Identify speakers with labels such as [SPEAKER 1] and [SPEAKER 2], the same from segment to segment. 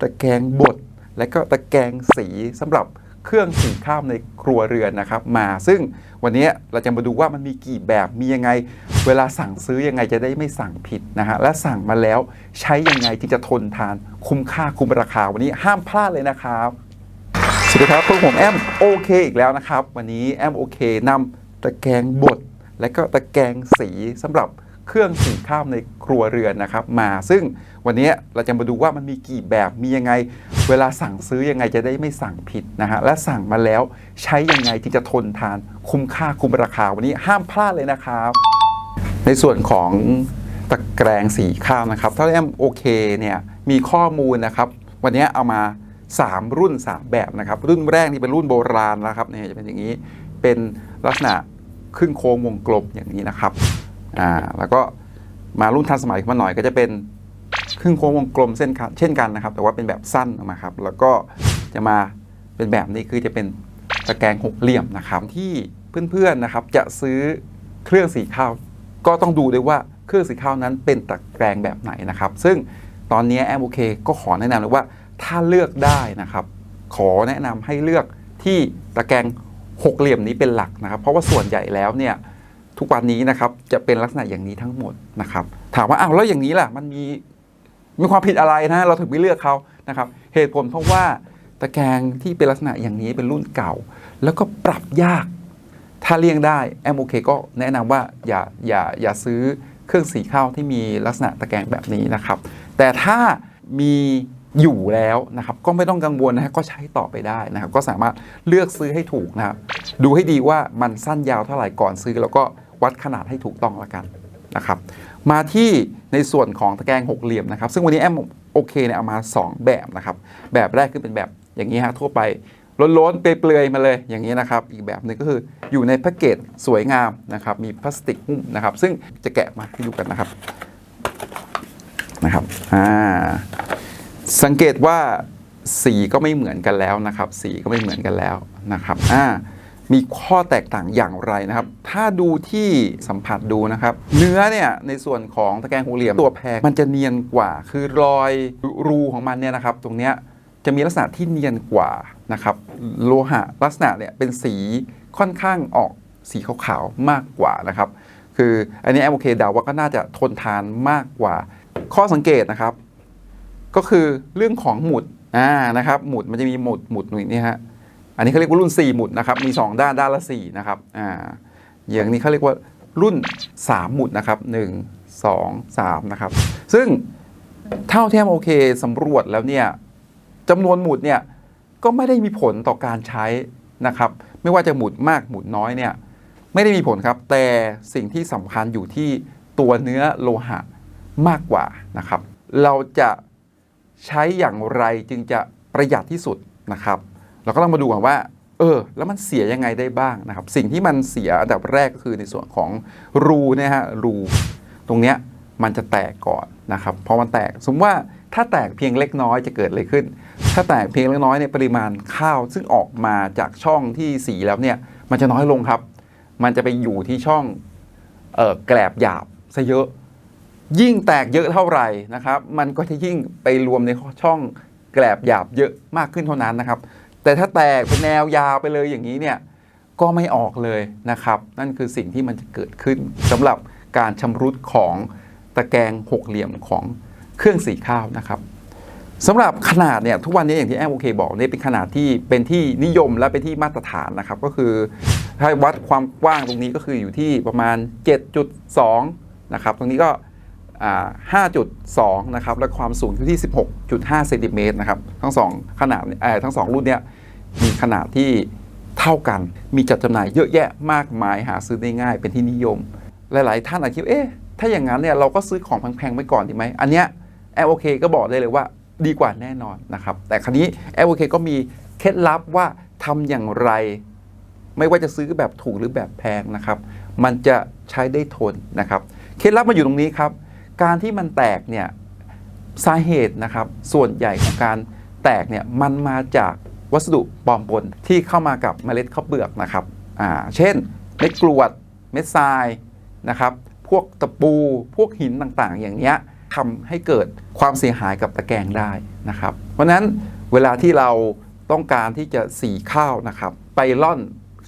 [SPEAKER 1] ตะแกรงบดและก็ตะแกรงสีสำหรับเครื่องสีข้าวในครัวเรือนนะครับมาซึ่งวันนี้เราจะมาดูว่ามันมีกี่แบบมียังไง เวลาสั่งซื้อยังไงจะได้ไม่สั่งผิดนะฮะและสั่งมาแล้วใช้ยังไงที่จะทนทานคุ้มค่าคุ้มราคา วันนี้ห้ามพลาดเลยนะครับสวัสดีครับพวกผมแอมโอเคอีกแล้วนะครับ วันนี้แอมโอเคนำตะแกรงบดและก็ตะแกรงสีสำหรับ เครื่องสีข้าวในครัวเรือนนะครับมาซึ่งวันนี้เราจะมาดูว่ามันมีกี่แบบมียังไง เวลาสั่งซื้อยังไงจะได้ไม่สั่งผิดนะฮะและสั่งมาแล้วใช้ยังไงที่จะทนทานคุ้มค่าคุ้มราคาวันนี้ห้ามพลาดเลยนะครับ ในส่วนของตะแกรงสีข้าวนะครับถ้าแอมโอเคเนี่ยมีข้อมูลนะครับวันนี้เอามา 3 รุ่น 3 แบบนะครับรุ่นแรกนี่เป็นรุ่นโบราณนะครับเนี่ยจะเป็นอย่างนี้เป็นลักษณะครึ่งโค้งวงกลมอย่างนี้นะครับ อ่าแล้วก็มารุ่นทันสมัยขึ้นมาหน่อยก็จะเป็นครึ่งโค้งวงกลมเส้นเช่นกันนะครับ แต่ว่าเป็นแบบสั้นออกมาครับ แล้วก็จะมาเป็นแบบนี้คือจะเป็นตะแกรงหกเหลี่ยมนะครับ ที่เพื่อนๆนะครับ จะซื้อเครื่องสีข้าว ก็ต้องดูด้วยว่าเครื่องสีข้าวนั้นเป็นตะแกรงแบบไหนนะครับ ซึ่งตอนนี้แอมโอเคก็ขอแนะนำเลยว่าถ้าเลือกได้นะครับ ขอแนะนำให้เลือกที่ตะแกรงหกเหลี่ยมนี้เป็นหลักนะครับ เพราะว่าส่วนใหญ่แล้วเนี่ย ทุกวันนี้นะครับจะเป็นลักษณะอย่างนี้ทั้งหมดนะครับ ถามว่าอ้าวแล้วอย่างนี้ล่ะ มันมีมีความผิดอะไรนะ เราถึงไม่เลือกเขานะครับ เหตุผลเพราะว่าตะแกรงที่เป็นลักษณะอย่างนี้เป็นรุ่นเก่า แล้วก็ปรับยาก ถ้าเลี่ยงได้แอมโอเคก็แนะนำว่าอย่าอย่าอย่าซื้อเครื่องสีข้าวที่มีลักษณะตะแกรงแบบนี้นะครับ แต่ถ้ามีอยู่แล้วนะครับ ก็ไม่ต้องกังวลนะฮะก็ใช้ต่อไปได้นะครับ ก็สามารถเลือกซื้อให้ถูกนะครับ ดูให้ดีว่ามันสั้นยาวเท่าไหร่ก่อนซื้อแล้วก็ วัดขนาดให้ถูกต้องแล้วกันนะครับมาที่ในส่วนของตะแกรงหกเหลี่ยมนะครับซึ่งวันนี้แอมโอเคเนี่ยเอามา 2 แบบนะครับแบบแรกคือเป็นแบบอย่างนี้ฮะทั่วไปล้นๆเปลือยๆมาเลยอย่างนี้นะครับ อีกแบบหนึ่งก็คืออยู่ในแพ็กเกจสวยงามนะครับ มีพลาสติกหุ้มนะครับ ซึ่งจะแกะมาให้ดูกันนะครับนะครับอ่าสังเกตว่าสีก็ไม่เหมือนกันแล้วนะครับ สีก็ไม่เหมือนกันแล้วนะครับอ่า มีข้อแตกต่างอย่างไรนะครับ ถ้าดูที่สัมผัสดูนะครับ เนื้อเนี่ยในส่วนของตะแกรงหกเหลี่ยมตัวแพงมันจะเนียนกว่า คือรอยรูของมันเนี่ยนะครับ ตรงเนี้ยจะมีลักษณะที่เนียนกว่านะครับ โลหะลักษณะเนี่ยเป็นสีค่อนข้างออกสีขาวๆมากกว่านะครับ คืออันนี้แอมโอเคเดาว่าก็น่าจะทนทานมากกว่า ข้อสังเกตนะครับ ก็คือเรื่องของหมุดอ่านะครับ หมุดมันจะมีหมุดหมุดหนึ่งนี่ฮะ อันนี้เขาเรียกว่ารุ่น 4 หมุดนะครับ มี 2 ด้านด้านละ4นะครับอ่าอย่างนี้เขาเรียกว่ารุ่น 3 หมุดนะครับ1 2 3นะครับ ซึ่งเท่าที่แอมโอเคสำรวจแล้วเนี่ยจำนวนหมุดเนี่ยก็ไม่ได้มีผลต่อการใช้นะครับ ไม่ว่าจะหมุดมากหมุดน้อยเนี่ยไม่ได้มีผลครับ แต่สิ่งที่สำคัญอยู่ที่ตัวเนื้อโลหะมากกว่านะครับ เราจะใช้อย่างไรจึงจะประหยัดที่สุดนะครับ เราก็ต้องมาดูกันว่า เออ แล้วมันเสียยังไงได้บ้างนะครับ สิ่งที่มันเสียอันดับแรกก็คือในส่วนของรูเนี่ยฮะรูตรงเนี้ยมันจะแตกก่อนนะครับพอมันแตกสมมติว่าถ้าแตกเพียงเล็กน้อยจะเกิดอะไรขึ้น ถ้าแตกเพียงเล็กน้อยเนี่ยปริมาณข้าวซึ่งออกมาจากช่องที่สีแล้วเนี่ยมันจะน้อยลงครับ มันจะไปอยู่ที่ช่องเออแกลบหยาบซะเยอะ ยิ่งแตกเยอะเท่าไหร่นะครับ มันก็จะยิ่งไปรวมในช่องแกลบหยาบเยอะมากขึ้นเท่านั้นนะครับ แต่ถ้าแตกเป็นแนวยาวไปเลยอย่างนี้เนี่ยก็ไม่ออกเลยนะครับ นั่นคือสิ่งที่มันจะเกิดขึ้นสำหรับการชำรุดของตะแกรงหกเหลี่ยมของเครื่องสีข้าวนะครับสำหรับขนาดเนี่ยทุกวันนี้อย่างที่แอมโอเคบอกเนี่ยเป็นขนาดที่เป็นที่นิยมและเป็นที่มาตรฐานนะครับก็คือถ้าวัดความกว้างตรงนี้ก็คืออยู่ที่ประมาณ 7.2 นะครับ ตรงนี้ก็ 5.2 นะครับ และความสูงอยู่ที่ 16.5 เซนติเมตรนะครับ ทั้งสองขนาดทั้งสองรุ่นเนี่ย มีขนาดที่เท่ากัน มีจัดจำหน่ายเยอะแยะมากมายหาซื้อได้ง่ายเป็นที่นิยม หลาย ๆ ท่านอาจคิดเอ๊ะถ้าอย่างนั้นเนี่ยเราก็ซื้อของแพงๆไว้ก่อนดีไหมอันเนี้ยแอลโอเคก็บอกได้เลยว่าดีกว่าแน่นอนนะครับ แต่คราวนี้แอลโอเคก็มีเคล็ดลับว่าทำอย่างไร ไม่ว่าจะซื้อแบบถูกหรือแบบแพงนะครับ มันจะใช้ได้ทนนะครับเคล็ดลับมาอยู่ตรงนี้ครับ การที่มันแตกเนี่ยสาเหตุนะครับ ส่วนใหญ่ของการแตกเนี่ยมันมาจาก วัสดุปลอมปนที่เข้ามากับเมล็ดข้าวเปลือกนะครับอ่าเช่นเม็ดกรวดเม็ดทรายนะครับ พวกตะปู พวกหินต่างๆ อย่างเงี้ยทำให้เกิดความเสียหายกับตะแกรงได้นะครับ เพราะนั้นเวลาที่เราต้องการที่จะสีข้าวนะครับ ไปร่อน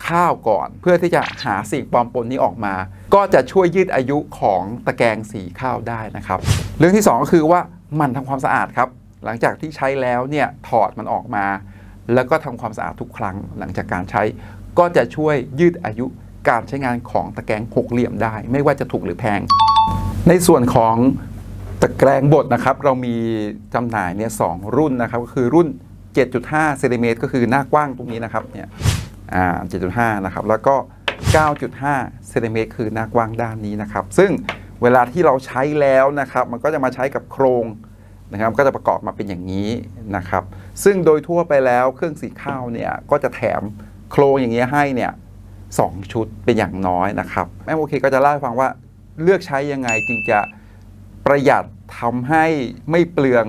[SPEAKER 1] ข้าวก่อน เพื่อที่จะหาสิ่งปลอมปนนี้ออกมา ก็จะช่วยยืดอายุของตะแกรงสีข้าวได้นะครับ เรื่องที่สองก็คือว่ามันทำความสะอาดครับ หลังจากที่ใช้แล้วเนี่ยถอดมันออกมา แล้วก็ทำความสะอาดทุกครั้งหลังจากการใช้ ก็จะช่วยยืดอายุการใช้งานของตะแกรงหกเหลี่ยมได้ ไม่ว่าจะถูกหรือแพง ในส่วนของตะแกรงบดนะครับ เรามีจำหน่ายเนี่ยสองรุ่นนะครับก็คือรุ่น 7.5เซนติเมตรก็คือหน้ากว้างตรงนี้นะครับเนี่ยอ่า7.5 นะครับ แล้วก็ 9.5เซนติเมตรคือหน้ากว้างด้านนี้นะครับ ซึ่งเวลาที่เราใช้แล้วนะครับ มันก็จะมาใช้กับโครง นะครับก็จะประกอบมาเป็นอย่างนี้นะครับ ซึ่งโดยทั่วไปแล้วเครื่องสีข้าวเนี่ยก็จะแถมโครงอย่างเงี้ยให้เนี่ยสองชุดเป็นอย่างน้อยนะครับแม่โอเคก็จะเล่าให้ฟังว่าเลือกใช้ยังไงจึงจะประหยัดทำให้ไม่เปลือง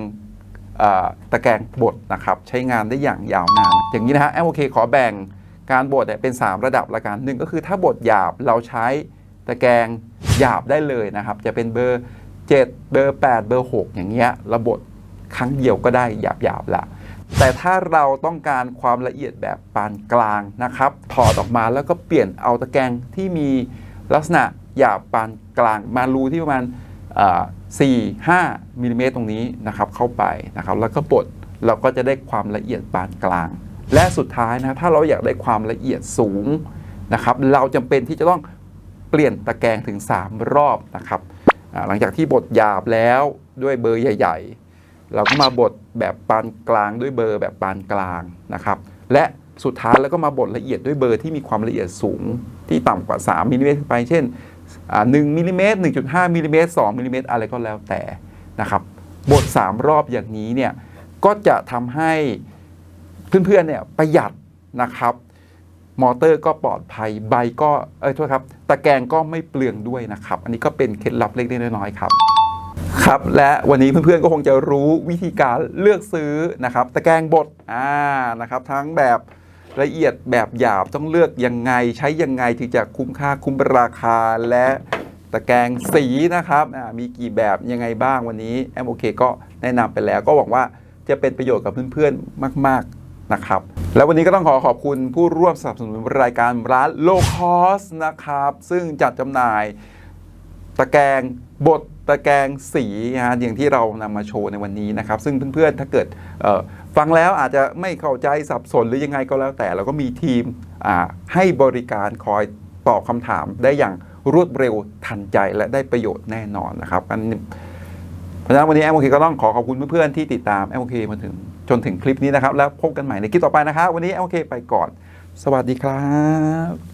[SPEAKER 1] อตะแกรงบดนะครับ ใช้งานได้อย่างยาวนานอย่างนี้นะฮะแอมโอเคขอแบ่งการบดเนี่ยเป็น 3 ระดับละกันหนึ่งก็คือถ้าบดหยาบเราใช้ตะแกรงหยาบได้เลยนะครับ จะเป็นเบอร์ 7 เบอร์ 8 เบอร์ 6 อย่างเงี้ยระบดครั้งเดียวก็ได้หยาบๆละแต่ถ้าเราต้องการความละเอียดแบบปานกลางนะครับ ถอดออกมาแล้วก็เปลี่ยนเอาตะแกรงที่มีลักษณะหยาบปานกลางมารูที่ประมาณอ่า4 5มิลลิเมตรตรงนี้นะครับเข้าไปนะครับแล้วก็บดเราก็จะได้ความละเอียดปานกลาง และสุดท้ายนะถ้าเราอยากได้ความละเอียดสูงนะครับ เราจำเป็นที่จะต้องเปลี่ยนตะแกรงถึง 3 รอบนะครับ หลังจากที่บดหยาบแล้วด้วยเบอร์ใหญ่ ๆ เราก็มาบดแบบปานกลางด้วยเบอร์แบบปานกลางนะครับ และสุดท้ายแล้วก็มาบดละเอียดด้วยเบอร์ที่มีความละเอียดสูงที่ต่ำกว่า 3มิลลิเมตรไป เช่น1มิลลิเมตร1.5มิลลิเมตร2มิลลิเมตรอะไรก็แล้วแต่นะครับบด3รอบอย่างนี้เนี่ยก็จะทำให้เพื่อนๆเนี่ยประหยัดนะครับ มอเตอร์ก็ปลอดภัยใบก็เอ้ยโทษครับ ตะแกรงก็ไม่เปลืองด้วยนะครับ อันนี้ก็เป็นเคล็ดลับเล็กๆน้อยๆครับครับและวันนี้เพื่อนๆก็คงจะรู้วิธีการเลือกซื้อนะครับ ตะแกรงบดอ่านะครับ ทั้งแบบละเอียดแบบหยาบต้องเลือกยังไงใช้ยังไงถึงจะคุ้มค่าคุ้มราคาและตะแกรงสีนะครับมีกี่แบบยังไงบ้างวันนี้แอมโอเคก็แนะนำไปแล้วก็หวังว่าจะเป็นประโยชน์กับเพื่อนๆมาก ๆ นะครับ แล้ววันนี้ก็ต้องขอขอบคุณผู้ร่วมสนับสนุนรายการร้าน Low Cost นะครับ ซึ่งจัดจำหน่ายตะแกรงบดตะแกรงสีนะฮะอย่างที่เรานำมาโชว์ในวันนี้นะครับ ซึ่งเพื่อนๆถ้าเกิดฟังแล้วอาจจะไม่เข้าใจสับสนหรือยังไงก็แล้วแต่ เราก็มีทีมให้บริการคอยตอบคำถามได้อย่างรวดเร็วทันใจและได้ประโยชน์แน่นอนนะครับอันเพราะฉะนั้นวันนี้แอมโอเคก็ต้องขอขอบคุณเพื่อนๆที่ติดตามแอมโอเคมาถึง จนถึงคลิปนี้นะครับ แล้วพบกันใหม่ในคลิปต่อไปนะครับ วันนี้โอเคไปก่อน สวัสดีครับ